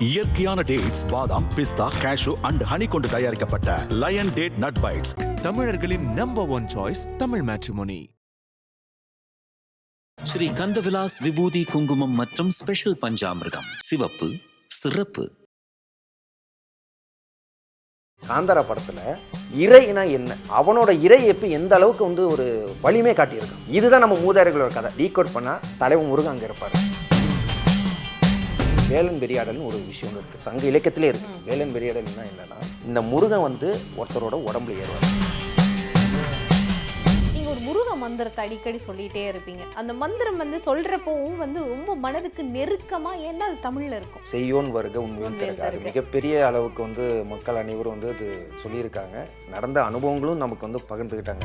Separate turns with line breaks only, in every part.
இயற்கையான டேட்ஸ் பாதாம் பிஸ்தா cash and honey கொண்டு தயாரிக்கப்பட்ட லயன் டேட் நட் பைட்ஸ்
தமிழர்களின் number one choice Tamil matrimony
Sri Kandavilas விபூதி குங்குமம் மற்றும் ஸ்பெஷல் பஞ்சாமிர்தம். சிவப்பு சிறப்பு.
காந்தாரா படத்துல இறைனா என்ன? அவனோட இறை எப்ப எந்த அளவுக்கு வந்து ஒரு வலிமை காட்டியிருக்கான்? இதுதான் நம்ம மூதாதைகளோட கதை. டீகோட் பண்ணா தலைவன் முருகன் அங்க இருப்பாரு. வேலன் பெரியாடல்னு ஒரு விஷயம் ஒண்ணு இருக்கு. சங்க இலக்கியத்திலே இருக்கு. வேலன் பெரியாடல்னா என்னன்னா இந்த முருகன் வந்து ஒருத்தரோட உடம்புல ஏறுவார்.
நீங்க ஒரு முருக மந்திரத்தை அடிக்கடி சொல்லிட்டே இருப்பீங்க. அந்த மந்திரம் வந்து சொல்றப்பவும் வந்து ரொம்ப மனதுக்கு நெருக்கமா ஏன்னா அது தமிழ்ல இருக்கும்.
செய்யோன் வருக உண்மையில் தருக. அது. மிகப்பெரிய அளவுக்கு வந்து மக்கள் அனைவரும் வந்து அது சொல்லியிருக்காங்க. நடந்த அனுபவங்களும் நமக்கு வந்து பகிர்ந்துக்கிட்டாங்க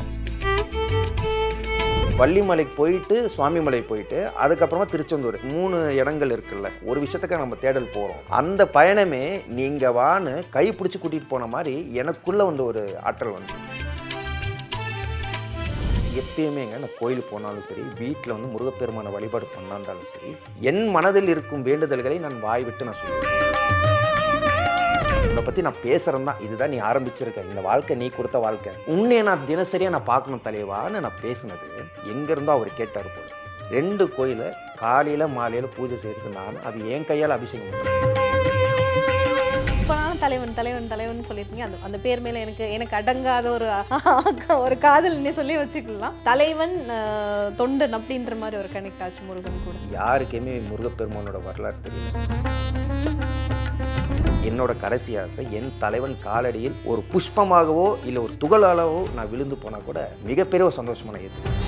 வள்ளிமலைக்கு போயிட்டு சுவாமிமலை போயிட்டு அதுக்கப்புறமா திருச்செந்தூர். மூணு இடங்கள் இருக்குல்ல. ஒரு விஷயத்துக்காக நம்ம தேடல் போகிறோம் அந்த பயணமே நீங்கள் வான்னு கை பிடிச்சி கூட்டிகிட்டு போன மாதிரி எனக்குள்ள வந்து ஒரு ஆற்றல் வந்து. எப்பயுமேங்க நான் கோயிலுக்கு போனாலும் சரி வீட்டில் வந்து முருகப்பெருமான வழிபாடு பண்ணாந்தாலும் சரி என் மனதில் இருக்கும் வேண்டுதல்களை நான் வாய் விட்டு நான் சொல்லுவேன் உன்னை பற்றி நான் பேசுகிறேன் தான். இதுதான் நீ ஆரம்பிச்சிருக்க. இந்த வாழ்க்கை நீ கொடுத்த வாழ்க்கை. உன்னைய நான் தினசரியாக நான் பார்க்கணும் தலைவான்னு நான் பேசினது எங்கேருந்தோ அவர் கேட்டார் போல. ரெண்டு கோயிலை காலையில் மாலையில் பூஜை செய்கிறது நான் அது என் கையால் அபிஷேகம் பண்ணுறேன்
தலைவன் தலைவன் தலைவன் சொல்லியிருக்கீங்க. அந்த அந்த பேர் மேல எனக்கு எனக்கு அடங்காத ஒரு ஒரு காதல்னே சொல்லி வச்சுக்கலாம். தலைவன் தொண்டன் அப்படின்ற மாதிரி ஒரு கனெக்ட் ஆச்சு முருகன் கூட.
யாருக்குமே முருகப்பெருமானோட வரலாறு தெரியல. என்னோட கடைசி ஆசை என் தலைவன் காலடியில் ஒரு புஷ்பமாகவோ இல்லை ஒரு துகளாகவோ நான் விழுந்து போனால் கூட மிகப்பெரிய ஒரு சந்தோஷமான இது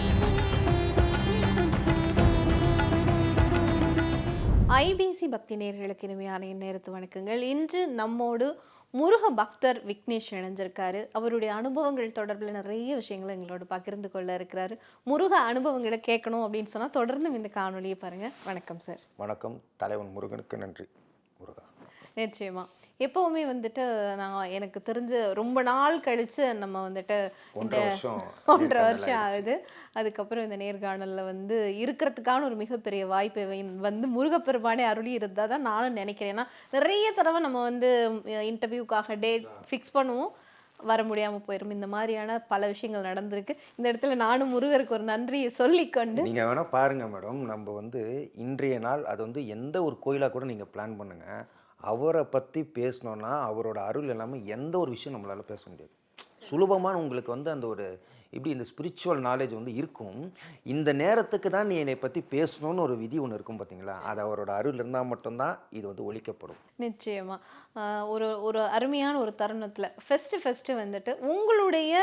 ஐபிசி பக்தி நேயர்களுக்கு இனிமையான நேரத்து வணக்கங்கள். இன்று நம்மோடு முருக பக்தர் விக்னேஷ் இணைஞ்சிருக்காரு. அவருடைய அனுபவங்கள் தொடர்பில் நிறைய விஷயங்களை எங்களோட பகிர்ந்து கொள்ள இருக்கிறாரு. முருக அனுபவங்களை கேட்கணும் அப்படின்னு சொன்னா தொடர்ந்து இந்த காணொலியை பாருங்க. வணக்கம் சார்.
வணக்கம். தலைவன் முருகனுக்கு நன்றி.
நிச்சயமா. எப்பவுமே வந்துட்டு நான் எனக்கு தெரிஞ்சு ரொம்ப நாள் கழிச்சு நம்ம வந்துட்டு இந்த
ஒன்றரை வருஷம்
ஆகுது. அதுக்கப்புறம் இந்த நேர்காணல்ல வந்து இருக்கிறதுக்கான ஒரு மிகப்பெரிய வாய்ப்பை வந்து முருகப்பெருமானே அருளி இருந்தால் தான் நானும் நினைக்கிறேன். ஏன்னா நிறைய தடவை நம்ம வந்து இன்டர்வியூக்காக டேட் ஃபிக்ஸ் பண்ணுவோம். வர முடியாம போயிடும் இந்த மாதிரியான பல விஷயங்கள் நடந்திருக்கு. இந்த இடத்துல நானும் முருகருக்கு ஒரு நன்றியை சொல்லிக்கொண்டு
நீங்கள் வேணால் பாருங்கள் மேடம். நம்ம வந்து இன்றைய நாள் அது வந்து எந்த ஒரு கோயிலாக கூட நீங்கள் பிளான் பண்ணுங்கள் அவரை பற்றி பேசணுன்னா அவரோட அருள் இல்லாமல் எந்த ஒரு விஷயம் நம்மளால் பேச முடியாது. சுலபமான உங்களுக்கு வந்து அந்த ஒரு இப்படி இந்த ஸ்பிரிச்சுவல் நாலேஜ் வந்து இருக்கும்? இந்த நேரத்துக்கு தான் நீ என்னை பற்றி பேசணும்னு ஒரு விதி ஒன்று இருக்கும் பார்த்தீங்களா அது அவரோட அருள் இருந்தால் மட்டும்தான் இது வந்து ஒழிக்கப்படும்
நிச்சயமாக ஒரு ஒரு அருமையான ஒரு தருணத்தில் ஃபஸ்ட்டு ஃபஸ்ட்டு வந்துட்டு உங்களுடைய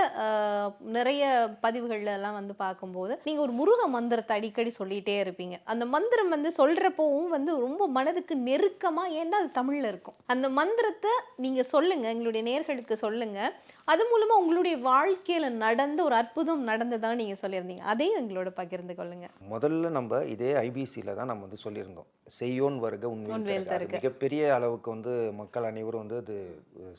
நிறைய பதிவுகள்லாம் எல்லாம் வந்து பார்க்கும்போது நீங்கள் ஒரு முருக மந்திரத்தை அடிக்கடி சொல்லிகிட்டே இருப்பீங்க. அந்த மந்திரம் வந்து சொல்கிறப்பவும் வந்து ரொம்ப மனதுக்கு நெருக்கமாக ஏன்னா அது தமிழில் இருக்கும். அந்த மந்திரத்தை நீங்கள் சொல்லுங்கள் எங்களுடைய நேர்களுக்கு சொல்லுங்கள் அது மூலமாக உங்களுடைய வாழ்க்கையில் நடந்த ஒரு அற்புதம் நடந்ததா நீங்க சொல்லியிருந்தீங்க. அதையும் எங்களோட பகிர்ந்து கொள்ளுங்க.
முதல்ல நம்ம இதே ஐபிசியில் தான் நம்ம வந்து சொல்லியிருந்தோம். செய்யோன் வருக
உண்மையில்.
மிகப்பெரிய அளவுக்கு வந்து மக்கள் அனைவரும் வந்து அது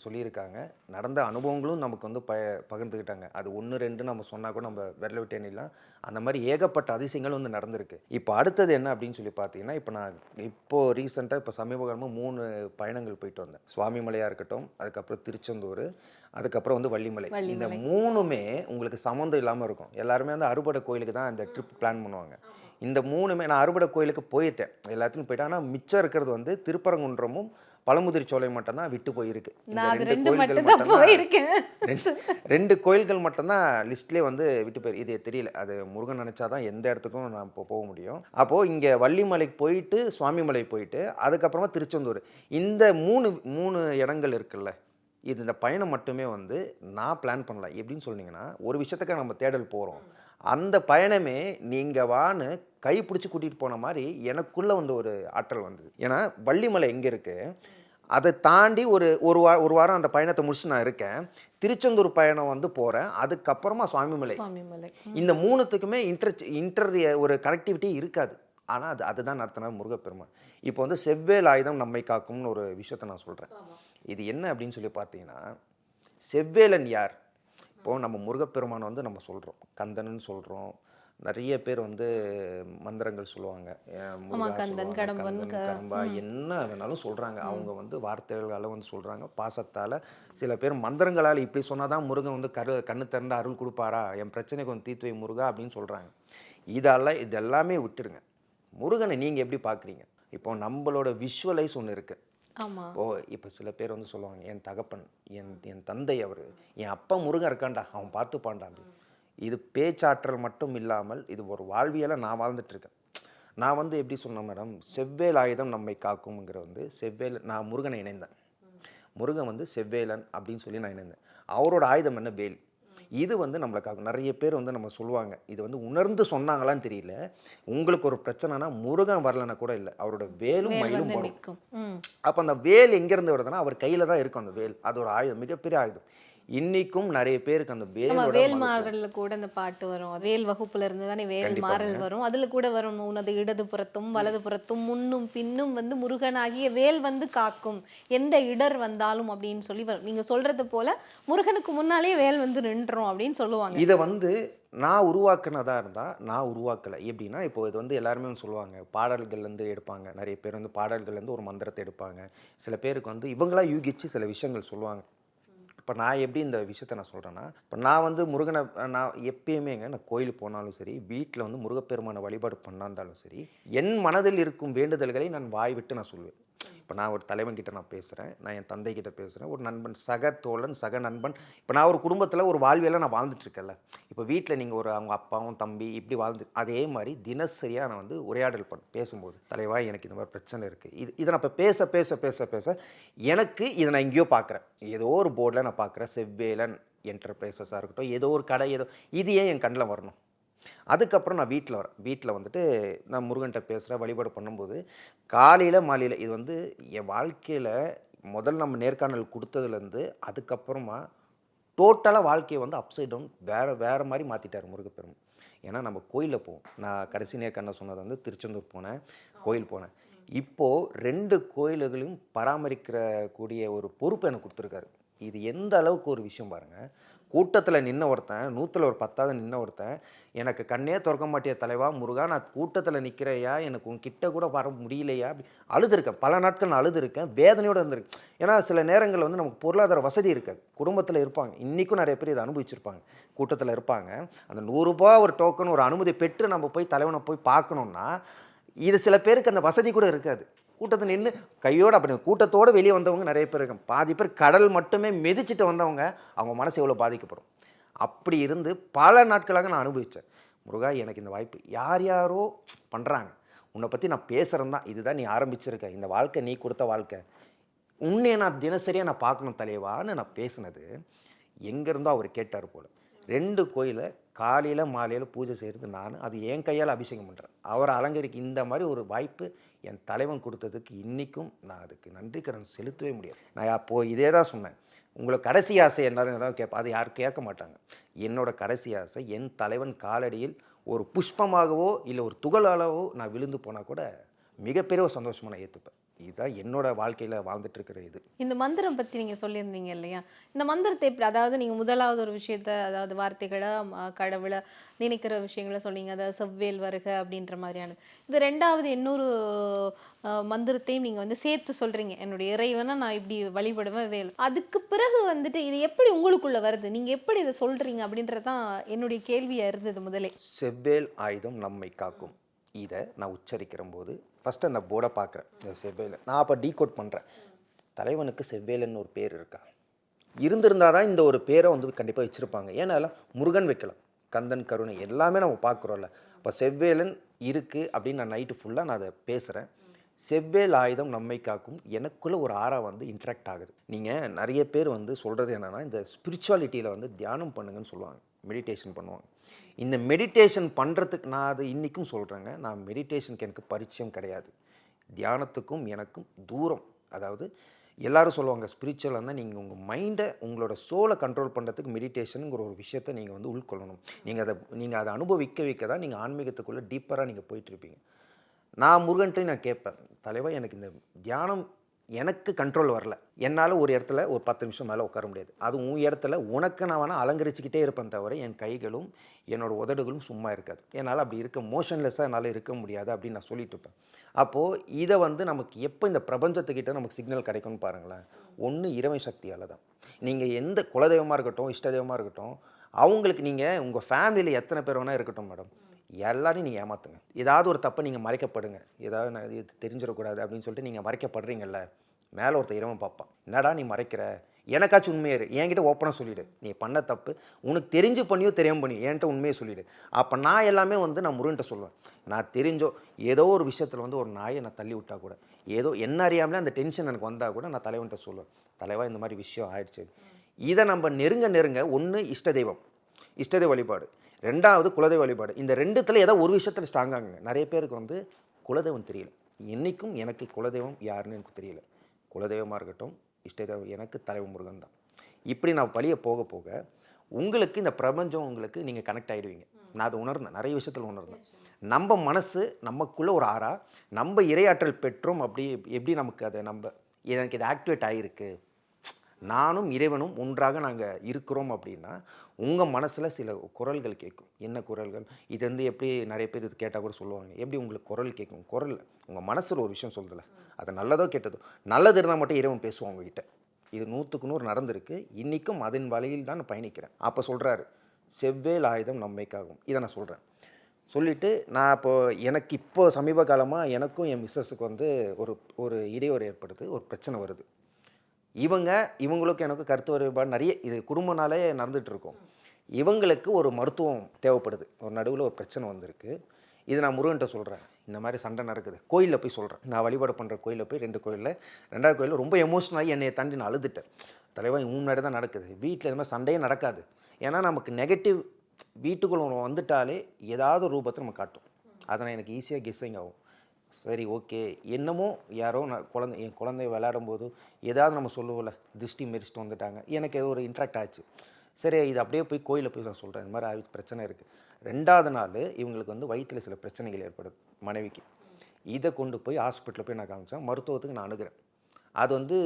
சொல்லியிருக்காங்க. நடந்த அனுபவங்களும் நமக்கு வந்து ப பகிர்ந்துக்கிட்டாங்க அது ஒன்று ரெண்டு நம்ம சொன்னால் கூட நம்ம விரல விட்டு அந்த மாதிரி ஏகப்பட்ட அதிசயங்கள் வந்து நடந்திருக்கு. இப்போ அடுத்தது என்ன அப்படின்னு சொல்லி பார்த்தீங்கன்னா இப்போ நான் இப்போது ரீசெண்டாக இப்போ சமீப காலமாக மூணு பயணங்கள் போயிட்டு வந்தேன். சுவாமிமலையாக இருக்கட்டும் அதுக்கப்புறம் திருச்செந்தூர் அதுக்கப்புறம் வந்து வள்ளிமலை. இந்த. மூணுமே உங்களுக்கு சம்மந்தம் இல்லாமல் இருக்கும். எல்லாருமே வந்து அறுபடை கோயிலுக்கு தான் இந்த ட்ரிப் பிளான் பண்ணுவாங்க. இந்த மூணுமே நான் அறுபடை கோயிலுக்கு போயிட்டேன். எல்லாத்துக்கும் போயிட்டேன். ஆனால் மிச்சம் இருக்கிறது வந்து திருப்பரங்குன்றமும் பழமுதிரி சோலை மட்டும் தான் விட்டு போயிருக்கு. ரெண்டு கோயில்கள் ரெண்டு ரெண்டு கோயில்கள் மட்டும்தான் லிஸ்ட்லேயே வந்து விட்டு போயிரு இது தெரியல. அது முருகன் நினச்சா தான் எந்த இடத்துக்கும் நான் இப்போ போக முடியும். அப்போது இங்கே வள்ளிமலைக்கு போயிட்டு சுவாமிமலை போயிட்டு அதுக்கப்புறமா திருச்செந்தூர். இந்த மூணு மூணு இடங்கள் இருக்குல்ல இது இந்த பயணம் மட்டுமே வந்து நான் பிளான் பண்ணல. எப்படின்னு சொன்னீங்கன்னா ஒரு விஷயத்துக்காக நம்ம தேடல் போகிறோம் அந்த பயணமே நீங்கள் வான்னு கை பிடிச்சி கூட்டிகிட்டு போன மாதிரி எனக்குள்ளே வந்து ஒரு ஆற்றல் வந்தது. ஏன்னா வள்ளிமலை எங்கே இருக்குது அதை தாண்டி ஒரு ஒரு வா ஒரு வாரம் அந்த பயணத்தை முடிச்சு நான் இருக்கேன். திருச்செந்தூர் பயணம் வந்து போகிறேன் அதுக்கப்புறமா சுவாமிமலை.
சுவாமிமலை.
இந்த மூணுத்துக்குமே இன்டர் இன்டர் ஒரு கனெக்டிவிட்டி இருக்காது. ஆனால் அது அதுதான் நடத்தினார் முருகப்பெருமான். இப்போ வந்து செவ்வேல் ஆயுதம் நம்மை காக்கும்னு ஒரு விஷயத்தை நான் சொல்கிறேன் இது என்ன அப்படின்னு சொல்லி பார்த்தீங்கன்னா செவ்வேலன் யார்? இப்போது நம்ம முருகப்பெருமான் வந்து நம்ம சொல்கிறோம் கந்தன்னு சொல்கிறோம் நிறைய பேர் வந்து மந்திரங்கள் சொல்லுவாங்க. கடம்பா என்ன வேணாலும் சொல்கிறாங்க அவங்க வந்து வார்த்தைகளால் வந்து சொல்கிறாங்க பாசத்தால். சில பேர் மந்திரங்களால் இப்படி சொன்னால் தான் முருகன் வந்து கரு கண்ணு திறந்து அருள் கொடுப்பாரா? என் பிரச்சனைக்கு கொஞ்சம் தீர்த்து வை முருகா அப்படின்னு சொல்கிறாங்க இதெல்லாம் இது எல்லாமே விட்டுருங்க. முருகனை நீங்கள் எப்படி பார்க்குறீங்க இப்போ நம்மளோட விஷுவலைஸ் ஒன்று இருக்குது ஓ இப்போ சில பேர் வந்து சொல்லுவாங்க என் தகப்பன் என் என் தந்தை அவர் என் அப்பா முருகன் இருக்கான்டா அவன் பார்த்துப்பான்டா. இது பேச்சாற்றல் மட்டும் இல்லாமல் இது ஒரு வாழ்வியலை நான் வாழ்ந்துட்டு இருக்கேன். நான் வந்து எப்படி சொன்னேன் மேடம் செவ்வேல் ஆயுதம் நம்மை காக்கும்ங்கிற வந்து செவ்வேல் நான் முருகனை இணைந்தேன். முருகன் வந்து செவ்வேலன் அப்படின்னு சொல்லி நான் இணைந்தேன். அவரோட ஆயுதம் என்ன? வேல். இது வந்து நம்மளை காக்கும் நிறைய பேர் வந்து நம்ம சொல்லுவாங்க. இது வந்து உணர்ந்து சொன்னாங்களான்னு தெரியல. உங்களுக்கு ஒரு பிரச்சனைனா முருகன் வரலன்னா கூட இல்லை. அவரோட வேலும்
வேல்
மயிலும் வரும். அப்போ அந்த வேல் எங்கேருந்து வருதுன்னா அவர் கையில் தான் இருக்கும் அந்த வேல். அது ஒரு ஆயுதம் மிகப்பெரிய ஆயுதம். இன்னைக்கும் நிறைய பேருக்கு அந்த
வேல் மாறல்ல கூட அந்த பாட்டு வரும். வேல் வகுப்புல இருந்து தானே வேல். மாறல் வரும். அதுல கூட வரும் உனது இடது புறத்தும் வலது புறத்தும் முன்னும் பின்னும் வந்து முருகனாகிய வேல் வந்து காக்கும். எந்த இடர் வந்தாலும் அப்படின்னு சொல்லி வரும். நீங்க சொல்றது போல முருகனுக்கு முன்னாலே வேல் வந்து நின்றோம் அப்படின்னு சொல்லுவாங்க.
இதை வந்து நான் உருவாக்குனதா இருந்தால் நான் உருவாக்கலை. எப்படின்னா இப்போ இது வந்து எல்லாருமே சொல்லுவாங்க. பாடல்கள்லேருந்து எடுப்பாங்க. நிறைய பேர் வந்து பாடல்கள்லேருந்து ஒரு மந்திரத்தை எடுப்பாங்க. சில பேருக்கு வந்து இவங்களா யூகிச்சு சில விஷயங்கள் சொல்லுவாங்க. இப்போ நான் எப்படி இந்த விஷயத்தை நான் சொல்கிறேன்னா இப்போ நான் வந்து முருகனை நான் எப்பயுமேங்க நான் கோயிலுக்கு போனாலும் சரி வீட்டில் வந்து முருகப்பெருமானை வழிபாடு பண்ணாந்தாலும் சரி என் மனதில் இருக்கும் வேண்டுதல்களை நான் வாய் விட்டு நான் சொல்லுவேன் இப்போ நான் ஒரு தலைவன் கிட்ட நான் பேசுகிறேன் நான் என் தந்தை கிட்ட பேசுகிறேன் ஒரு நண்பன் சக தோழன் சக நண்பன். இப்போ நான் ஒரு குடும்பத்தில் ஒரு வாழ்வியெல்லாம் நான் வாழ்ந்துட்டு இருக்கேன்ல. இப்போ வீட்டில் நீங்கள் ஒரு அவங்க அப்பாவும் தம்பி இப்படி வாழ்ந்து அதே மாதிரி தினசரியாக நான் வந்து உரையாடல் பண்ண பேசும்போது தலைவா எனக்கு இந்த மாதிரி பிரச்சனை இருக்குது இது இதை நான் இப்போ பேச பேச பேச பேச எனக்கு இதை நான் எங்கேயோ பார்க்குறேன் ஏதோ ஒரு போர்டில் நான் பார்க்குறேன் செவ்வேலன் என்டர்பிரைசஸாக இருக்கட்டும் ஏதோ ஒரு கடை ஏதோ இது ஏன் என் கண்ணில் வரணும்? அதுக்கப்புறம் நான் வீட்டில் வரேன். வீட்டில் வந்துட்டு நான் முருகன்கிட்ட பேசுகிறேன் வழிபாடு பண்ணும்போது காலையில் மாலையில் இது வந்து என் வாழ்க்கையில் முதல் நம்ம நேர்காணல் கொடுத்ததுலேருந்து அதுக்கப்புறமா டோட்டலாக வாழ்க்கையை வந்து அப்சைட் டவுன் வேறு வேறு மாதிரி மாற்றிட்டார் முருகப்பெருமான். ஏன்னா நம்ம கோயிலில் போவோம். நான் கடைசி நேர்காணல் சொன்னது வந்து திருச்செந்தூர் போனேன் கோயில் போனேன். இப்போது ரெண்டு கோயில்களையும் பராமரிக்கிற கூடிய ஒரு பொறுப்பு எனக்கு கொடுத்துருக்காரு. இது எந்த அளவுக்கு ஒரு விஷயம் பாருங்கள் கூட்டத்தில் நின்ன ஒருத்தன் நூற்றில் ஒரு பத்தாவது நின்ன ஒருத்தன் எனக்கு கண்ணே திறக்க மாட்டிய தலைவா முருகா நான் கூட்டத்தில் நிற்கிறையா எனக்கு உன் கிட்ட கூட வர முடியலையா? அப்படி அழுதுருக்கேன். பல நாட்கள் நான் அழுதுருக்கேன் வேதனையோடு இருந்திருக்கேன். ஏன்னா சில நேரங்களில் வந்து நமக்கு பொருளாதார வசதி இருக்காது குடும்பத்தில் இருப்பாங்க. இன்றைக்கும் நிறைய பேர் இதை அனுபவிச்சிருப்பாங்க. கூட்டத்தில் இருப்பாங்க. அந்த நூறுரூபா ஒரு டோக்கன் ஒரு அனுமதி பெற்று நம்ம போய் தலைவனை போய் பார்க்கணுன்னா இது சில பேருக்கு அந்த வசதி கூட இருக்காது. கூட்டத்தை நின்று கையோடு அப்படி கூட்டத்தோடு வெளியே வந்தவங்க நிறைய பேர் இருக்காங்க. பாதி பேர் கடல் மட்டுமே மிதிச்சிட்டு வந்தவங்க அவங்க மனசு எவ்வளோ பாதிக்கப்படும்? அப்படி இருந்து பல நாட்களாக நான் அனுபவித்தேன் முருகா எனக்கு இந்த வாய்ப்பு யார் யாரோ பண்ணுறாங்க உன்னை பற்றி நான் பேசுகிறேன் தான். இதுதான் நீ ஆரம்பிச்சிருக்க. இந்த வாழ்க்கை நீ கொடுத்த வாழ்க்கை. உன்னே நான் தினசரியாக நான் பார்க்கணும் தலைவான்னு நான் பேசினது எங்கேருந்தோ அவர் கேட்டார் போல். ரெண்டு கோயிலை காலையில் மாலையில் பூஜை செய்கிறது நான் அது என் கையால் அபிஷேகம் பண்ணுறேன் அவரை அலங்கரிக்க இந்த மாதிரி ஒரு வாய்ப்பு என் தலைவன் கொடுத்ததுக்கு இன்றைக்கும் நான் அதுக்கு நன்றி கடன் செலுத்தவே முடியாது. நான் அப்போது இதே தான் சொன்னேன். உங்களை கடைசி ஆசை எல்லாரும் ஏதாவது கேட்பா அது யாரும் கேட்க மாட்டாங்க. என்னோடய கடைசி ஆசை என் தலைவன் காலடியில் ஒரு புஷ்பமாகவோ இல்லை ஒரு துகளாலவோ நான் விழுந்து போனால் கூட மிகப்பெரிய ஒரு சந்தோஷமாக நான் ஏற்றுப்பேன் இதுதான் என்னோட வாழ்க்கையில் வாழ்ந்துட்டு இருக்கிற இது.
இந்த மந்திரம் பத்தி நீங்க சொல்லியிருந்தீங்க இல்லையா? இந்த மந்திரத்தை எப்படி அதாவது நீங்க முதலாவது ஒரு விஷயத்த அதாவது வார்த்தைகளை கடவுளை நினைக்கிற விஷயங்களை சொன்னீங்க அதாவது செவ்வேல் வருக அப்படின்ற மாதிரியான. இது ரெண்டாவது இன்னொரு மந்திரத்தையும் நீங்க வந்து சேர்த்து சொல்றீங்க. என்னுடைய இறைவனை நான் இப்படி வழிபடுவேன் வேல். அதுக்கு பிறகு வந்துட்டு இது எப்படி உங்களுக்குள்ள வருது? நீங்க எப்படி இதை சொல்றீங்க அப்படின்றது தான் என்னுடைய கேள்வியா இருந்தது முதலே.
செவ்வேல் ஆயுதம் நம்மை காக்கும். இதை நான் உச்சரிக்கிற போது ஃபஸ்ட்டு அந்த போர்டை பார்க்குறேன். இந்த நான் அப்போ டீகோட் பண்ணுறேன் தலைவனுக்கு செவ்வேலன்னு ஒரு பேர் இருக்கா? இருந்திருந்தால் தான் இந்த ஒரு பேரை வந்து கண்டிப்பாக வச்சுருப்பாங்க. ஏன்னா அதெல்லாம் முருகன் வைக்கலாம். கந்தன் கருணை எல்லாமே நம்ம பார்க்குறோம்ல. அப்போ செவ்வேலன் இருக்குது அப்படின்னு நான் நைட்டு ஃபுல்லாக நான் அதை பேசுகிறேன் செவ்வேல் ஆயுதம் நம்மை காக்கும். எனக்குள்ளே ஒரு ஆறா வந்து இன்ட்ராக்ட் ஆகுது. நீங்கள் நிறைய பேர் வந்து சொல்கிறது என்னென்னா இந்த ஸ்பிரிச்சுவாலிட்டியில் வந்து தியானம் பண்ணுங்கன்னு சொல்லுவாங்க. மெடிடேஷன் பண்ணுவாங்க. இந்த மெடிடேஷன் பண்ணுறதுக்கு நான் அது இன்றைக்கும் சொல்கிறேங்க நான் மெடிடேஷனுக்கு எனக்கு பரிச்சயம் கிடையாது. தியானத்துக்கும் எனக்கும் தூரம். அதாவது எல்லாரும் சொல்லுவாங்க ஸ்பிரிச்சுவல் இருந்தால் நீங்கள் உங்கள் மைண்டை உங்களோட சோலை கண்ட்ரோல் பண்ணுறதுக்கு மெடிடேஷனுங்கிற ஒரு விஷயத்தை நீங்கள் வந்து உள்கொள்ளணும். நீங்கள் அதை நீங்கள் அதை அனுபவிக்க வைக்க தான் நீங்கள் ஆன்மீகத்துக்குள்ளே டீப்பராக நீங்கள் போயிட்டுருப்பீங்க நான் முருகன்ட்டையும் நான் கேட்பேன் தலைவா எனக்கு இந்த தியானம் எனக்கு கண்ட்ரோல் வரல. என்னால் ஒரு இடத்துல ஒரு பத்து நிமிஷம் மேலே உட்கார முடியாது. அது உன் இடத்துல உனக்கு நான் வேணால் அலங்கரிச்சுக்கிட்டே இருப்பேன் தவிர என் கைகளும் என்னோட உதடுகளும் சும்மா இருக்காது. என்னால் அப்படி இருக்க மோஷன்லெஸ்ஸாக என்னால் இருக்க முடியாது அப்படின்னு நான் சொல்லிட்டு இருப்பேன். அப்போது இதை வந்து நமக்கு எப்போ இந்த பிரபஞ்சத்துக்கிட்ட நமக்கு சிக்னல் கிடைக்கும்னு பாருங்களேன் ஒன்று இறைவன் சக்தியால் தான். நீங்கள் எந்த குலதெய்வமாக இருக்கட்டும் இஷ்ட தெய்வமாக இருக்கட்டும் அவங்களுக்கு நீங்கள் உங்கள் ஃபேமிலியில் எத்தனை பேர் வேணால் இருக்கட்டும் மேடம் எல்லாரையும் நீங்கள் ஏமாத்துங்க. ஏதாவது ஒரு தப்பை நீங்கள் மறைக்கப்படுங்க. ஏதாவது நான் இது தெரிஞ்சிடக்கூடாது அப்படின்னு சொல்லிட்டு நீங்கள் மறைக்கப்படுறீங்கல்ல மேலே ஒருத்தர் இறைவன் பார்ப்பான். என்னடா நீ மறைக்கிற? எனக்காச்சும் உண்மையை இரு. என்கிட்ட ஓப்பனாக சொல்லிடு. நீ பண்ண தப்பு உனக்கு தெரிஞ்சு பண்ணியோ தெரியாம பண்ணியோ என்கிட்ட உண்மையை சொல்லிடு. அப்போ நான் எல்லாமே வந்து நான் முருகன்ட்ட சொல்லுவேன். நான் தெரிஞ்சோ ஏதோ ஒரு விஷயத்தில் வந்து ஒரு நாயை நான் தள்ளி விட்டால் கூட ஏதோ என்ன அறியாமலே அந்த டென்ஷன் எனக்கு வந்தால் கூட நான் தலைவன்கிட்ட சொல்லுவேன். தலைவா இந்த மாதிரி விஷயம் ஆயிடுச்சு. இதை நம்ம நெருங்க நெருங்க ஒன்று இஷ்ட தெய்வம். இஷ்டதெய்வ வழிபாடு. ரெண்டாவது குலதெய்வ வழிபாடு. இந்த ரெண்டுத்தில் ஏதோ ஒரு விஷயத்தில் ஸ்ட்ராங்காங்க நிறைய பேருக்கு வந்து குலதெய்வம் தெரியல. என்றைக்கும் எனக்கு குலதெய்வம் யாருன்னு எனக்கு தெரியல. குலதெய்வமாக இருக்கட்டும் இஷ்டதெய்வம் எனக்கு தலைவ முருகன் தான். இப்படி நான் வழியை போக போக உங்களுக்கு இந்த பிரபஞ்சம் உங்களுக்கு நீங்கள் கனெக்ட் ஆகிடுவீங்க நான் அதை உணர்ந்தேன். நிறைய விஷயத்தில் உணர்ந்தேன். நம்ம மனசு நமக்குள்ளே ஒரு ஆறா நம்ம இரையாற்றல் பெற்றோம் அப்படி எப்படி நமக்கு அதை நம்ம எனக்கு இது ஆக்டிவேட் ஆகிருக்கு நானும் இறைவனும் ஒன்றாக நாங்கள் இருக்கிறோம் அப்படின்னா உங்கள் மனசில் சில குரல்கள் கேட்கும். என்ன குரல்கள்? இது வந்து எப்படி நிறைய பேர் இது கேட்டால் கூட சொல்லுவாங்க. எப்படி உங்களுக்கு குரல் கேட்கும்? குரல் உங்கள் மனசில் ஒரு விஷயம் சொல்லுதில்ல அது நல்லதோ கெட்டதோ. நல்லது இருந்தால் மட்டும் இறைவன் பேசுவோம் உங்ககிட்ட. இது நூற்றுக்கு நூறு நடந்திருக்கு. இன்றைக்கும் அதன் வழியில் தான் நான் பயணிக்கிறேன். அப்போ சொல்கிறாரு செவ்வேல் ஆயுதம் நம்மைக்காகும். இதை நான் சொல்கிறேன் சொல்லிவிட்டு நான் இப்போது எனக்கு இப்போ சமீப காலமாக எனக்கும் என் மிஸ்ஸஸுக்கு வந்து ஒரு ஒரு இடையூறு ஏற்படுது. ஒரு பிரச்சனை வருது. இவங்க இவங்களுக்கு எனக்கு கருத்து வேறுபாடு நிறைய இது குடும்பனாலே நடந்துகிட்ருக்கோம். இவங்களுக்கு ஒரு மருத்துவம் தேவைப்படுது. ஒரு நடுவில் ஒரு பிரச்சனை வந்திருக்கு. இது நான் முருகன்ட்ட சொல்கிறேன் இந்த மாதிரி சண்டை நடக்குது. கோயிலில் போய் சொல்கிறேன் நான் வழிபாடு பண்ணுற கோயிலில் போய் ரெண்டு கோயிலில் ரெண்டாவது கோயிலில் ரொம்ப எமோஷனல் ஆகி என்னை தாண்டி நான் அழுதுட்டேன். தலைவா முன்னாடி தான் நடக்குது. வீட்டில் இது மாதிரி சண்டையே நடக்காது. ஏன்னா நமக்கு நெகட்டிவ் வீட்டுக்குள்ள வந்துட்டாலே ஏதாவது ரூபத்தை நம்ம காட்டும். அதனால் எனக்கு ஈஸியாக கெஸ்ஸிங் ஆகும். சரி ஓகே. என்னமோ யாரோ நான் குழந்தை என் குழந்தை விளையாடும் போது ஏதாவது நம்ம சொல்லுவோம்ல திருஷ்டி மெரிச்சிட்டு வந்துட்டாங்க. எனக்கு ஏதோ ஒரு இன்ட்ராக்ட் ஆச்சு. சரி இது அப்படியே போய் கோயிலில் போய் நான் சொல்கிறேன் இந்த மாதிரி ஆகி பிரச்சனை இருக்குது ரெண்டாவது நாள் இவங்களுக்கு வந்து வயிற்றில் சில பிரச்சனைகள் ஏற்படுது மனைவிக்கு. இதை கொண்டு போய் ஹாஸ்பிட்டலில் போய் நான் காமிச்சேன். மருத்துவத்துக்கு நான் அணுகிறேன். அது வந்து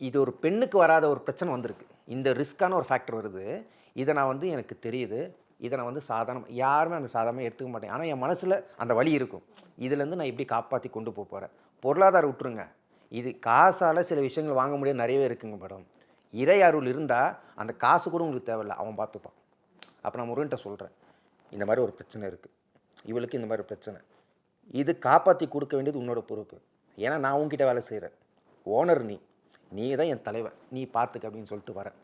இது ஒரு பெண்ணுக்கு வராத ஒரு பிரச்சனை வந்திருக்கு. இந்த ரிஸ்க்கான ஒரு ஃபேக்டர் வருது. இதை நான் வந்து எனக்கு தெரியுது. இதை நான் வந்து சாதாரண யாருமே அந்த சாதாரணமாக எடுத்துக்க மாட்டேன். ஆனால் என் மனசில் அந்த வழி இருக்கும். இதுலேருந்து நான் எப்படி காப்பாற்றி கொண்டு போக போகிறேன் பொருளாதாரம் விட்டுருங்க. இது காசால் சில விஷயங்கள் வாங்க முடியாது. நிறையவே இருக்குங்க மேடம். இறை அருள் இருந்தால் அந்த காசு கூட உங்களுக்கு தேவையில்ல. அவன் பார்த்துப்பான். அப்போ நான் முருகன்ட்ட சொல்கிறேன் இந்த மாதிரி ஒரு பிரச்சனை இருக்குது இவளுக்கு இந்த மாதிரி பிரச்சனை. இது காப்பாற்றி கொடுக்க வேண்டியது உன்னோட பொறுப்பு. ஏன்னா நான் உங்ககிட்ட வேலை செய்கிறேன் ஓனர் நீ. நீ தான் என் தலைவன். நீ பார்த்துக்க அப்படின்னு சொல்லிட்டு வரேன்.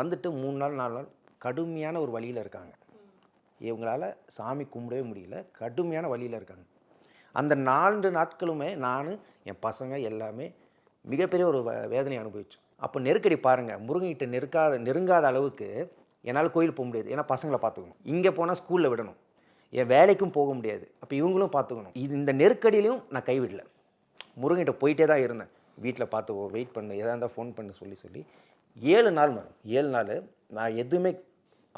வந்துட்டு மூணு நாள் நாலு நாள் கடுமையான ஒரு வழியில் இருக்காங்க. இவங்களால் சாமி கும்பிடவே முடியல. கடுமையான வழியில் இருக்காங்க. அந்த நான்கு நாட்களுமே நான் என் பசங்க எல்லாமே மிகப்பெரிய ஒரு வேதனை அனுபவிச்சோம். அப்போ நெருக்கடி பாருங்கள் முருகன்கிட்ட நெருக்காத நெருங்காத அளவுக்கு என்னால் கோயில் போக முடியாது. ஏன்னா பசங்களை பார்த்துக்கணும். இங்கே போனால் ஸ்கூலில் விடணும். என் வேலைக்கும் போக முடியாது. அப்போ இவங்களும் பார்த்துக்கணும். இது இந்த நெருக்கடியிலையும் நான் கைவிடல. முருகன்கிட்ட போயிட்டே தான் இருந்தேன். வீட்டில் பார்த்து வெயிட் பண்ணு. எதாக இருந்தால் ஃபோன் பண்ணு சொல்லி சொல்லி. ஏழு நாள் மேடம் ஏழு நாள் நான் எதுவுமே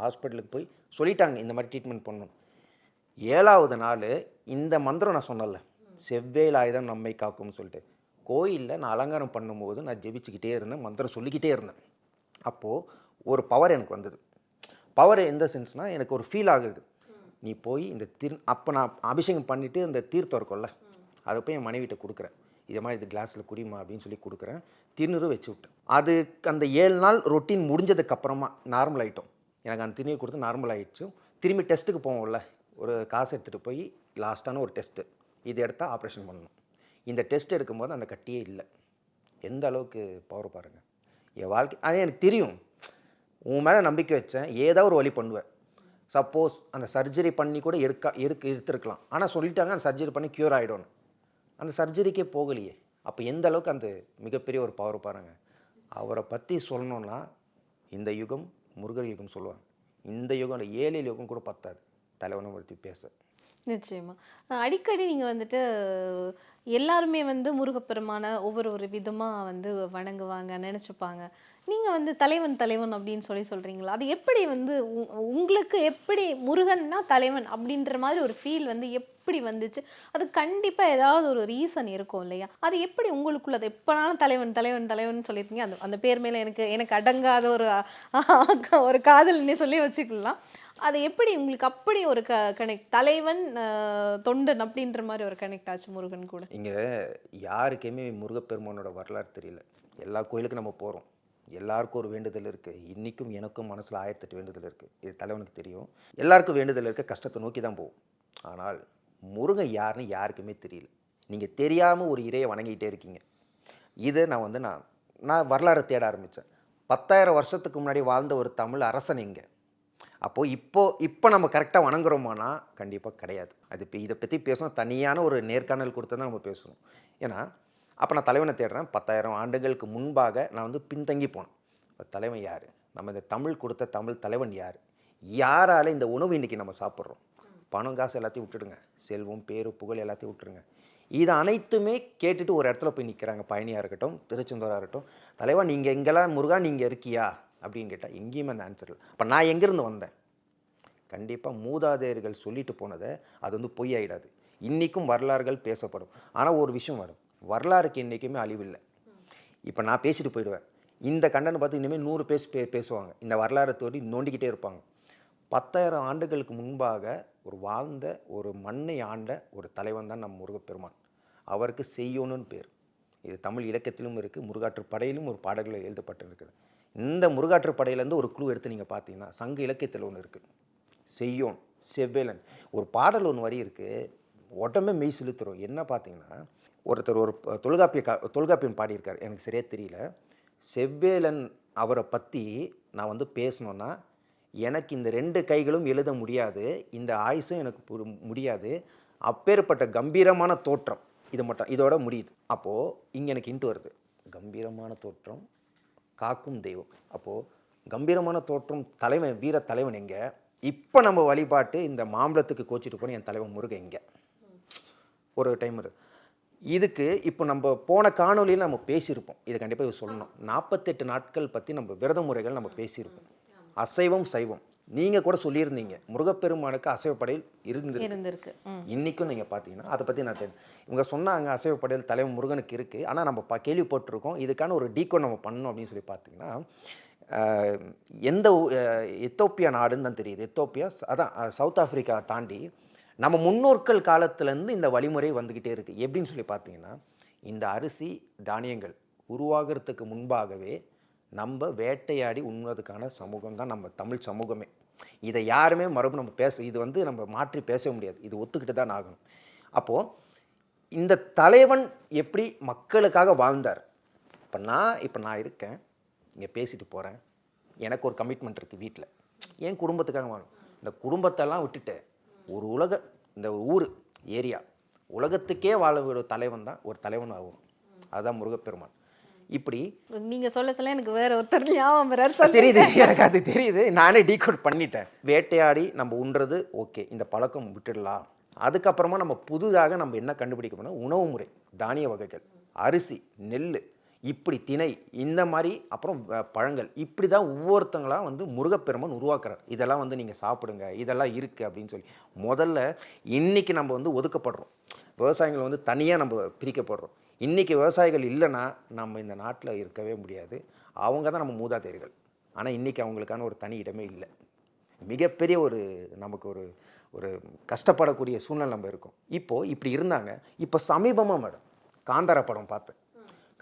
ஹாஸ்பிட்டலுக்கு போய் சொல்லிட்டாங்க இந்த மாதிரி ட்ரீட்மெண்ட் பண்ணணும். ஏழாவது நாள் இந்த மந்திரம் நான் சொன்னல செவ்வேல் ஆயுதம் நம்மை காக்கும்னு சொல்லிட்டு. கோயிலில் நான் அலங்காரம் பண்ணும்போது நான் ஜெபிச்சுக்கிட்டே இருந்தேன் மந்திரம் சொல்லிக்கிட்டே இருந்தேன். அப்போது ஒரு பவர் எனக்கு வந்தது. பவர் எந்த சென்ஸ்னால் எனக்கு ஒரு ஃபீல் ஆகுது. நீ போய் இந்த தீர் அப்போ நான் அபிஷேகம் பண்ணிவிட்டு இந்த தீர்த்தம் இருக்கும்ல அதை போய் என் மனைவிட்ட கொடுக்குறேன். இதை மாதிரி இது கிளாஸில் குடிமா அப்படின்னு சொல்லி கொடுக்குறேன். திருநூறு வச்சு விட்டேன். அது அந்த ஏழு நாள் ரொட்டீன் முடிஞ்சதுக்கப்புறமா நார்மல் ஆகிட்டோம் எனக்கு அந்த திருநீர் கொடுத்து நார்மல் ஆகிடுச்சு திரும்பி டெஸ்ட்டுக்கு போவோம்ல. ஒரு காசு எடுத்துகிட்டு போய் லாஸ்ட்டான ஒரு டெஸ்ட்டு இது எடுத்தால் ஆப்ரேஷன் பண்ணணும். இந்த டெஸ்ட் எடுக்கும்போது அந்த கட்டியே இல்லை. எந்த அளவுக்கு பவர் பாருங்கள் என் வாழ்க்கை அது எனக்கு தெரியும். உன் மேலே நம்பிக்கை வச்சேன். ஏதோ ஒரு வழி பண்ணுவேன். சப்போஸ் அந்த சர்ஜரி பண்ணி கூட எடுக்க எடுக்க எடுத்துருக்கலாம். ஆனால் சொல்லிட்டாங்க அந்த சர்ஜரி பண்ணி க்யூர் ஆகிடும்னு அந்த சர்ஜரிக்கே போகலையே. அப்போ எந்த அளவுக்கு அந்த மிகப்பெரிய ஒரு பவர் பாருங்க. அவரை பற்றி சொல்லணுன்னா இந்த யுகம் முருகர் யுகம் சொல்லுவாங்க. இந்த யுகம் இல்லை ஏழு யுகம் கூட பத்தாது. தலைவனை பற்றி பேச.
நிச்சயமா. அடிக்கடி நீங்க வந்துட்டு எல்லாருமே வந்து முருகப்பெருமான ஒவ்வொரு ஒரு விதமா வந்து வணங்குவாங்க நினைச்சுப்பாங்க. நீங்க வந்து தலைவன் தலைவன் அப்படின்னு சொல்லி சொல்றீங்களா? அது எப்படி வந்து உ- உங்களுக்கு எப்படி முருகன்னா தலைவன் அப்படின்ற மாதிரி ஒரு ஃபீல் வந்து எப்படி வந்துச்சு? அது கண்டிப்பா ஏதாவது ஒரு ரீசன் இருக்கும் இல்லையா? அது எப்படி உங்களுக்குள்ள அது எப்பனாலும் தலைவன் தலைவன் தலைவன் சொல்லியிருக்கீங்க. அந்த அந்த பேர் மேல எனக்கு எனக்கு அடங்காத ஒரு ஒரு காதல்னே சொல்லி வச்சுக்கலாம். அது எப்படி உங்களுக்கு அப்படி ஒரு க கனெக்ட் தலைவன் தொண்டன் அப்படின்ற மாதிரி ஒரு கனெக்ட் ஆச்சு முருகன் கூட?
இங்கே யாருக்குமே முருகப்பெருமானோட வரலாறு தெரியல. எல்லா கோயிலுக்கும் நம்ம போகிறோம் எல்லாருக்கும் ஒரு வேண்டுதல் இருக்குது இன்றைக்கும் எனக்கும் மனசில் ஆயிரத்தெட்டு வேண்டுதல் இருக்குது இது தலைவனுக்கு தெரியும். எல்லாருக்கும் வேண்டுதல் இருக்க கஷ்டத்தை நோக்கி தான் போகும் ஆனால் முருகன் யாருன்னு யாருக்குமே தெரியல. நீங்கள் தெரியாமல் ஒரு இறையை வணங்கிக்கிட்டே இருக்கீங்க. இதை நான் வந்து நான் நான் வரலாறு தேட ஆரம்பித்தேன் பத்தாயிரம் வருஷத்துக்கு முன்னாடி வாழ்ந்த ஒரு தமிழ் அரசன் இங்கே. அப்போது இப்போது இப்போ நம்ம கரெக்டாக வணங்குறோமானா கண்டிப்பாக கிடையாது. அது இப்போ இதை பற்றி பேசணும். தனியான ஒரு நேர்காணல் கொடுத்து தான் நம்ம பேசணும். ஏன்னா அப்போ நான் தலைவனை தேடுறேன். பத்தாயிரம் ஆண்டுகளுக்கு முன்பாக நான் வந்து பின்தங்கி போனேன். இப்போ தலைவன் யார்? நம்ம இந்த தமிழ் கொடுத்த தமிழ் தலைவன் யார்? யாரால இந்த உணவு இன்றைக்கி நம்ம சாப்பிட்றோம்? பணம் காசு எல்லாத்தையும் விட்டுடுங்க. செல்வம் பேரு புகழ் எல்லாத்தையும் விட்டுருங்க. இது அனைத்துமே கேட்டுட்டு ஒரு இடத்துல போய் நிற்கிறாங்க பயணியாக இருக்கட்டும் திருச்செந்தூராக இருக்கட்டும். தலைவா நீங்கள் எங்கெல்லாம் முருகா நீங்கள் இருக்கியா? அப்படின்னு கேட்டால் எங்கேயுமே அந்த ஆன்சர் இல்லை. அப்போ நான் எங்கேருந்து வந்தேன்? கண்டிப்பாக மூதாதையர்கள் சொல்லிட்டு போனதை அது வந்து பொய் ஆயிடாது இன்றைக்கும் வரலாறுகள் பேசப்படும். ஆனால் ஒரு விஷயம் வரும். வரலாறுக்கு என்றைக்குமே அழிவில்லை. இப்போ நான் பேசிட்டு போயிடுவேன். இந்த கண்டனை பார்த்து இனிமேல் நூறு பேசு பே பேசுவாங்க. இந்த வரலாறை தோண்டி நோண்டிக்கிட்டே இருப்பாங்க. பத்தாயிரம் ஆண்டுகளுக்கு முன்பாக ஒரு வாழ்ந்த ஒரு மண்ணை ஆண்ட ஒரு தலைவன் தான் நம் முருகப்பெருமான். அவருக்கு செய்யணும்னு பேர். இது தமிழ் இலக்கியத்திலும் இருக்குது முருகாற்று படையிலும் ஒரு பாடல்கள் எழுதப்பட்டிருக்குது. இந்த முருகாற்று படையிலேருந்து ஒரு குழு எடுத்து நீங்கள் பார்த்தீங்கன்னா சங்க இலக்கியத்தில் ஒன்று இருக்குது செய்யோன் செவ்வேலன். ஒரு பாடல் ஒன்று வரி இருக்குது உடம்பே மெய் செலுத்துகிறோம் என்ன பார்த்தீங்கன்னா ஒருத்தர் ஒரு தொல்காப்பிய கா தொல்காப்பியம் பாடியிருக்கார். எனக்கு சரியாக தெரியல. செவ்வேலன் அவரை பற்றி நான் வந்து பேசணுன்னா எனக்கு இந்த ரெண்டு கைகளும் எழுத முடியாது. இந்த ஆயுசும் எனக்கு முடியாது. அப்பேற்பட்ட கம்பீரமான தோற்றம். இது மட்டும் இதோட முடியுது. அப்போது இங்கே எனக்கு இன்ட்டு வருது. கம்பீரமான தோற்றம் காக்கும் தெய்வம். அப்போது கம்பீரமான தோற்றம் தலைவன் வீர தலைவன் எங்கே? இப்போ நம்ம வழிபாட்டு இந்த மாம்பழத்துக்கு கோச்சிட்டு போன என் தலைவன் முருகன் எங்கே? ஒரு டைம் இதுக்கு இப்போ நம்ம போன காணொலியில் நம்ம பேசியிருப்போம். இது கண்டிப்பாக இது சொல்லணும். நாற்பத்தெட்டு நாட்கள் பற்றி நம்ம விரத முறைகள் நம்ம பேசியிருப்போம். அசைவம் சைவம். நீங்கள் கூட சொல்லியிருந்தீங்க. முருகப்பெருமானுக்கு அசைவப்படையில் இருந்து
இருந்திருக்கு.
இன்றைக்கும் நீங்கள் பார்த்தீங்கன்னா அதை பற்றி நான் தெரியும் இவங்க சொன்னாங்க அசைவப்படையல் தலைவன் முருகனுக்கு இருக்குது ஆனால் நம்ம ப கேள்விப்பட்டிருக்கோம். இதுக்கான ஒரு டீகோ நம்ம பண்ணணும் அப்படின்னு சொல்லி பார்த்தீங்கன்னா எந்த எத்தோப்பியா நாடுன்னு தான் தெரியுது. எத்தோப்பியா அதான் சவுத் ஆப்பிரிக்கா தாண்டி நம்ம முன்னோர்கள் காலத்துலேருந்து இந்த வழிமுறை வந்துக்கிட்டே இருக்குது எப்படின்னு சொல்லி பார்த்தீங்கன்னா இந்த அரிசி தானியங்கள் உருவாகிறதுக்கு முன்பாகவே நம்ம வேட்டையாடி உண்ணுவதுக்கான சமூகம் தான் நம்ம தமிழ் சமூகமே. இதை யாருமே மறுபடியும் நம்ம பேச இது வந்து நம்ம மாற்றி பேச முடியாது. இது ஒத்துக்கிட்டு தான் ஆகணும். அப்போது இந்த தலைவன் எப்படி மக்களுக்காக வாழ்ந்தார்? இப்போ நான் இப்போ நான் இருக்கேன். இங்கே பேசிட்டு போகிறேன் எனக்கு ஒரு கமிட்மெண்ட் இருக்குது வீட்டில் என் குடும்பத்துக்காக வாழும். இந்த குடும்பத்தெல்லாம் விட்டுட்டு ஒரு உலக இந்த ஊர் ஏரியா உலகத்துக்கே வாழ ஒரு தலைவன் தான் ஒரு தலைவன் ஆகும். அதுதான் முருகப்பெருமான். இப்படி.
நீங்க சொல்ல சொல்ல எனக்கு வேற ஒருத்தர் ஞாபகம் சொல்லி
தெரியுது எனக்கு அது தெரியுது. நானே டீகோட் பண்ணிட்டேன். வேட்டையாடி நம்ம உண்றது ஓகே இந்த பழக்கம் விட்டுடலாம். அதுக்கப்புறமா நம்ம புதுதாக நம்ம என்ன கண்டுபிடிக்க போனால் உணவு முறை தானிய வகைகள் அரிசி நெல் இப்படி திணை இந்த மாதிரி அப்புறம் பழங்கள். இப்படி தான் ஒவ்வொருத்தங்களா வந்து முருகப்பெருமான் உருவாக்குறார். இதெல்லாம் வந்து நீங்கள் சாப்பிடுங்க இதெல்லாம் இருக்குது அப்படின்னு சொல்லி. முதல்ல இன்னைக்கு நம்ம வந்து ஒதுக்கப்படுறோம். விவசாயிகள் வந்து தனியாக நம்ம பிரிக்கப்படுறோம். இன்றைக்கி விவசாயிகள் இல்லைன்னா நம்ம இந்த நாட்டில் இருக்கவே முடியாது. அவங்க தான் நம்ம மூதாதையர்கள். ஆனால் இன்றைக்கி அவங்களுக்கான ஒரு தனி இடமே இல்லை. மிகப்பெரிய ஒரு நமக்கு ஒரு ஒரு கஷ்டப்படக்கூடிய சூழ்நிலை நம்ம இருக்கோம். இப்போது இப்படி இருந்தாங்க. இப்போ சமீபமாக மேடம் காந்தாரா படம் பார்த்தேன்.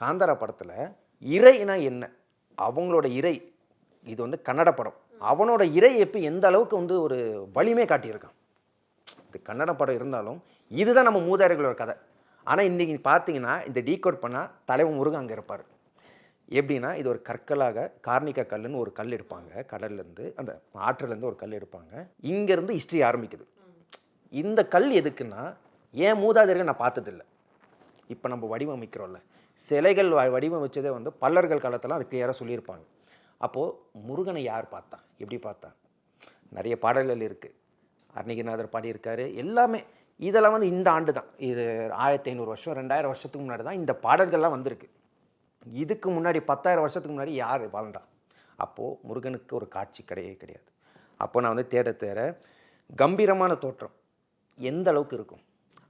காந்தாரா படத்தில் இறைனா என்ன? அவங்களோட இறை இது வந்து கன்னட படம். அவனோட இறை எப்போ எந்த அளவுக்கு வந்து ஒரு வலிமை காட்டியிருக்கான்? இது கன்னட படம் இருந்தாலும் இதுதான் நம்ம மூதாதையர்களோட கதை. ஆனால் இன்றைக்கி பார்த்தீங்கன்னா இந்த டீகோட் பண்ணால் தலைவன் முருகன் அங்கே இருப்பார். எப்படின்னா இது ஒரு கற்களாக கார்னிகா கல்லுன்னு ஒரு கல் எடுப்பாங்க. கடல்லேருந்து அந்த ஆற்றிலேருந்து ஒரு கல் எடுப்பாங்க. இங்கேருந்து ஹிஸ்ட்ரி ஆரம்பிக்குது. இந்த கல் எதுக்குன்னா ஏன் மூதாதையர்கள் நான் பார்த்ததில்ல. இப்போ நம்ம வடிவமைக்கிறோம்ல. சிலைகள் வ- வடிவமைச்சதே வந்து பல்லர்கள் காலத்தில் அது கிளியராக சொல்லியிருப்பாங்க. அப்போது முருகனை யார் பார்த்தா? எப்படி பார்த்தா? நிறைய பாடல்கள் இருக்குது அருணகிரிநாதர் பாடியிருக்காரு. எல்லாமே இதெல்லாம் வந்து இந்த ஆண்டு தான் இது ஆயிரத்தி ஐநூறு வருஷம் ரெண்டாயிரம் வருஷத்துக்கு முன்னாடி தான் இந்த பாடல்கள்லாம் வந்திருக்கு. இதுக்கு முன்னாடி பத்தாயிரம் வருஷத்துக்கு முன்னாடி யார் வாழ்ந்தா? அப்போது முருகனுக்கு ஒரு காட்சி கிடையவே கிடையாது. அப்போ நான் வந்து தேட தேட கம்பீரமான தோற்றம் எந்த அளவுக்கு இருக்கும்?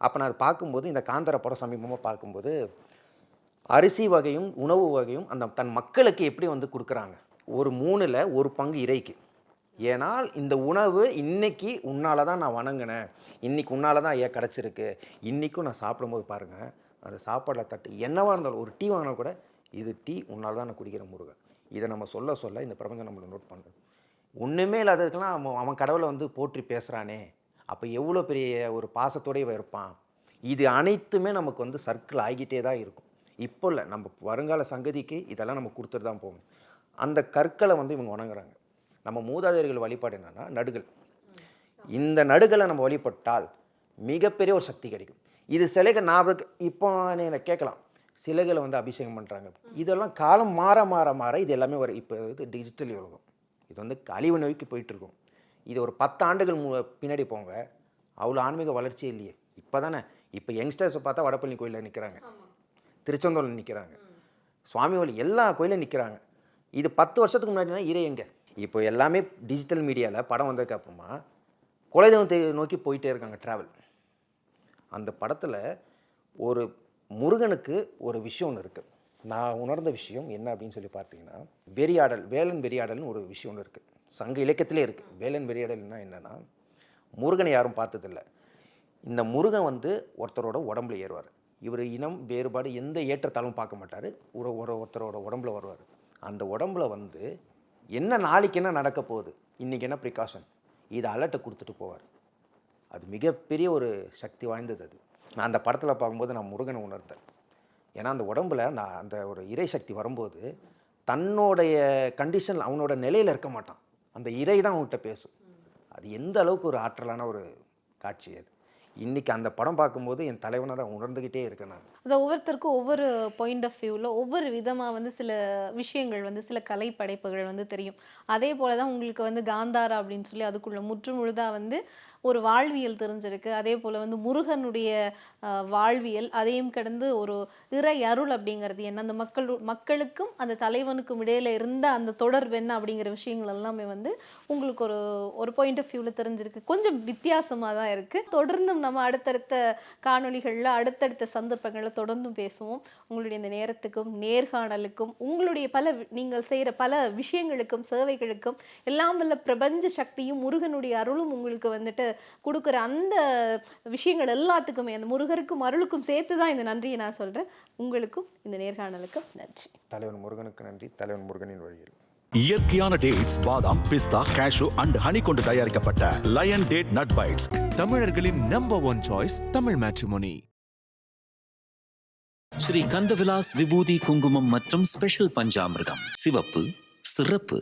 அப்போ நான் அதை பார்க்கும்போது இந்த காந்தர படம் சமீபமாக பார்க்கும்போது அரிசி வகையும் உணவு வகையும் அந்த தன் மக்களுக்கு எப்படி வந்து கொடுக்குறாங்க? ஒரு மூணில் ஒரு பங்கு இறைக்கு. ஏனால் இந்த உணவு இன்னைக்கு உன்னால தான் நான் வணங்கினேன். இன்னைக்கு உன்னால தான் ஏன் கிடச்சிருக்கு. இன்றைக்கும் நான் சாப்பிடும்போது பாருங்கள் அந்த சாப்பாடில் தட்டு என்னவாக இருந்தாலும் ஒரு டீ வாங்கினா கூட இது டீ உன்னால தான் நான் குடிக்கிற முருகன். இதை நம்ம சொல்ல சொல்ல இந்த பிரபஞ்சம் நம்மளை நோட் பண்ணுறது ஒன்றுமே இல்லாததுக்கெல்லாம் அவன் அவன் கடவுளை வந்து போற்றி பேசுகிறானே அப்போ எவ்வளோ பெரிய ஒரு பாசத்தோடய இருப்பான். இது அனைத்துமே நமக்கு வந்து சர்க்கிள் ஆகிட்டே தான் இருக்கும். இப்போ இல்லை நம்ம வருங்கால சங்கதிக்கு இதெல்லாம் நம்ம கொடுத்துட்டு தான் போகணும். அந்த கற்களை வந்து இவங்க வணங்குறாங்க. நம்ம மூதாதையர்கள் வழிபாடு என்னன்னா நடுகள். இந்த நடுகளை நம்ம வழிபட்டால் மிகப்பெரிய ஒரு சக்தி கிடைக்கும். இது சிலைகள் ஞாபகம் இப்போ என்னை கேட்கலாம். சிலைகளை வந்து அபிஷேகம் பண்ணுறாங்க இதெல்லாம் காலம் மாற மாற மாற இது எல்லாமே வரும் இப்போ இது டிஜிட்டல் உலகம். இது வந்து அழிவு நோக்கி போயிட்டு இருக்கும் இது ஒரு பத்து ஆண்டுகள் மு பின்னாடி போங்க. அவ்வளோ ஆன்மீக வளர்ச்சியே இல்லையே. இப்போ தானே. இப்போ யங்ஸ்டர்ஸை பார்த்தா வடப்பள்ளி கோயிலில் நிற்கிறாங்க திருச்செந்தூரில் நிற்கிறாங்க சுவாமி வழி எல்லா கோயிலும் நிற்கிறாங்க இது பத்து வருஷத்துக்கு முன்னாடினா இறை எங்க? இப்போ எல்லாமே டிஜிட்டல் மீடியாவில் படம் வந்ததுக்கு அப்புறமா குலதெய்வத்தை நோக்கி போயிட்டே இருக்காங்க ட்ராவல் அந்த படத்தில் ஒரு முருகனுக்கு ஒரு விஷயம் ஒன்று இருக்குது நான் உணர்ந்த விஷயம் என்ன அப்படின்னு சொல்லி பார்த்தீங்கன்னா வெறியாடல் வேலன் வெறியாடல்னு ஒரு விஷயம் ஒன்று இருக்குது சங்க இலக்கியத்திலே இருக்குது வேலன் வெறியாடல்னா என்னென்னா முருகனை யாரும் பார்த்ததில்ல. இந்த முருகன் வந்து ஒருத்தரோட உடம்புல ஏறுவார். இவர் இனம் வேறுபாடு எந்த ஏற்றத்தாலும் பார்க்க மாட்டார். ஒரு ஒரு ஒருத்தரோட உடம்புல வருவார். அந்த உடம்புல வந்து என்ன நாளைக்கு என்ன நடக்க போகுது? இன்றைக்கி என்ன ப்ரிகாஷன் இதை அலர்ட்டை கொடுத்துட்டு போவார். அது மிகப்பெரிய ஒரு சக்தி வாய்ந்தது அது. நான் அந்த படத்தில் பார்க்கும்போது நான் முருகனை உணர்ந்தேன். ஏன்னா அந்த உடம்புல நான் அந்த ஒரு இறை சக்தி வரும்போது தன்னுடைய கண்டிஷன் அவனோட நிலையில் இருக்க மாட்டான். அந்த இறை தான் அவன்கிட்ட பேசும். அது எந்த அளவுக்கு ஒரு ஆற்றலான ஒரு காட்சி அது. இன்றைக்கி அந்த படம் பார்க்கும்போது என் தலைவனை தான் உணர்ந்துக்கிட்டே இருக்கேன் நான்.
அதை ஒவ்வொருத்தருக்கும் ஒவ்வொரு பாயிண்ட் ஆஃப் வியூவில் ஒவ்வொரு விதமாக வந்து சில விஷயங்கள் வந்து சில கலை படைப்புகள் வந்து தெரியும். அதே போல தான் உங்களுக்கு வந்து காந்தாரா அப்படின்னு சொல்லி அதுக்குள்ள முற்று முழுதாக வந்து ஒரு வாழ்வியல் தெரிஞ்சிருக்கு. அதே போல் வந்து முருகனுடைய வாழ்வியல் அதையும் கடந்து ஒரு இறை அருள் அப்படிங்கிறது என்ன? அந்த மக்கள் மக்களுக்கும் அந்த தலைவனுக்கும் இடையில இருந்த அந்த தொடர்பு என்ன அப்படிங்கிற விஷயங்கள் எல்லாமே வந்து உங்களுக்கு ஒரு ஒரு பாயிண்ட் ஆஃப் வியூவில் தெரிஞ்சிருக்கு. கொஞ்சம் வித்தியாசமாக தான் இருக்குது தொடர்ந்தும் நம்ம அடுத்தடுத்த காணொளிகளில் அடுத்தடுத்த சந்தர்ப்பங்களில் தொடர்ந்தும் பேசுவோம். உங்களுடைய இந்த நேரத்துக்கும் நேர்காணலுக்கும் உங்களுடைய பல நீங்கள் செய்கிற பல விஷயங்களுக்கும் சேவைகளுக்கும் எல்லாம் வல்ல பிரபஞ்ச சக்தியும் முருகனுடைய அருளும் உங்களுக்கு வந்துட்டு கொடுக்குற அந்த விஷயங்கள் எல்லாத்துக்குமே அந்த முருகருக்கும் அருளுக்கும் சேர்த்து தான் இந்த நன்றியை நான் சொல்கிறேன் உங்களுக்கும் இந்த நேர்காணலுக்கும் நன்றி.
தலைவன் முருகனுக்கு நன்றி. தலைவன் முருகனின் வழியில்.
இயற்கையான டேட்ஸ் பாதாம் பிஸ்தா கேஷு அண்ட் ஹனி கொண்டு தயாரிக்கப்பட்ட லயன் டேட் நட் பைட்ஸ்
தமிழர்களின் number one choice Tamil matrimony
Sri Kandavilas விபூதி குங்குமம் மற்றும் ஸ்பெஷல் பஞ்சாமிர்தம். சிவப்பு சிறப்பு